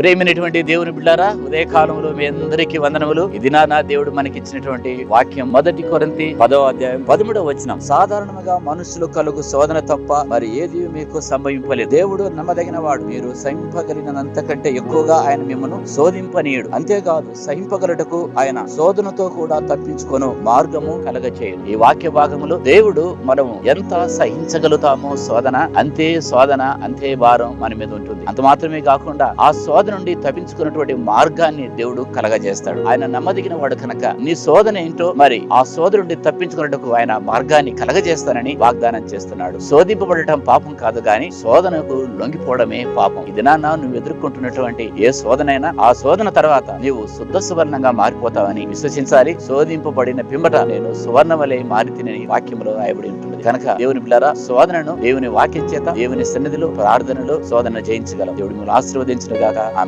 ప్రేమైనటువంటి దేవుని బిడ్డారా ఉదయకాలంలో మీ అందరికీ వందనములు. ఇది నా దేవుడు మనకిచ్చినటువంటి వాక్యం మొదటి కొరంతి పదో అధ్యాయం పదమూడవ వచనం. సాధారణంగా మనుషులు కలుగు శోధన తప్ప మరి ఏది మీకు సంభవింపలేదు. దేవుడు నమ్మదగిన వాడు మీరు సహింపగలిగినంతకంటే ఎక్కువగా ఆయన మిమ్మల్ని శోధింపనీయుడు. అంతేకాదు సహింపగలటకు ఆయన శోధనతో కూడా తప్పించుకొను మార్గము కలగచేయడు ఈ వాక్య భాగములో దేవుడు మనము ఎంత సహించగలుగుతామో శోధన అంతే శోధన అంతే భారం మన మీద ఉంటుంది. అంత మాత్రమే కాకుండా ఆ శోధన నుండి తప్పించుకున్నటువంటి మార్గాన్ని దేవుడు కలగజేస్తాడు. ఆయన నమ్మదగిన వాడు కనుక నీ శోధన ఏంటో మరి ఆ శోధన నుండి తప్పించుకున్నట్టుకు ఆయన మార్గాన్ని కలగజేస్తానని వాగ్దానం చేస్తున్నాడు. శోధింపబడటం పాపం కాదు గాని శోధనకు లొంగిపోవడమే పాపం. ఇది నువ్వు ఎదుర్కొంటున్నటువంటి ఏ శోధనైనా ఆ శోధన తర్వాత నీవు శుద్ధ సువర్ణంగా మారిపోతావని విశ్వసించాలి. శోధింపబడిన పిమ్మట నేను సువర్ణ వలె మారితినని వాక్యంలో రాయబడి ఉంటుంది కనుక దేవుని పిల్లరా శోధనను దేవుని వాక్యం చేత దేవుని సన్నిధిలో ప్రార్థనలో శోధన జయించగలం. దేవుడు మిమ్మల్ని ఆశీర్వదించిన గాక ఆమె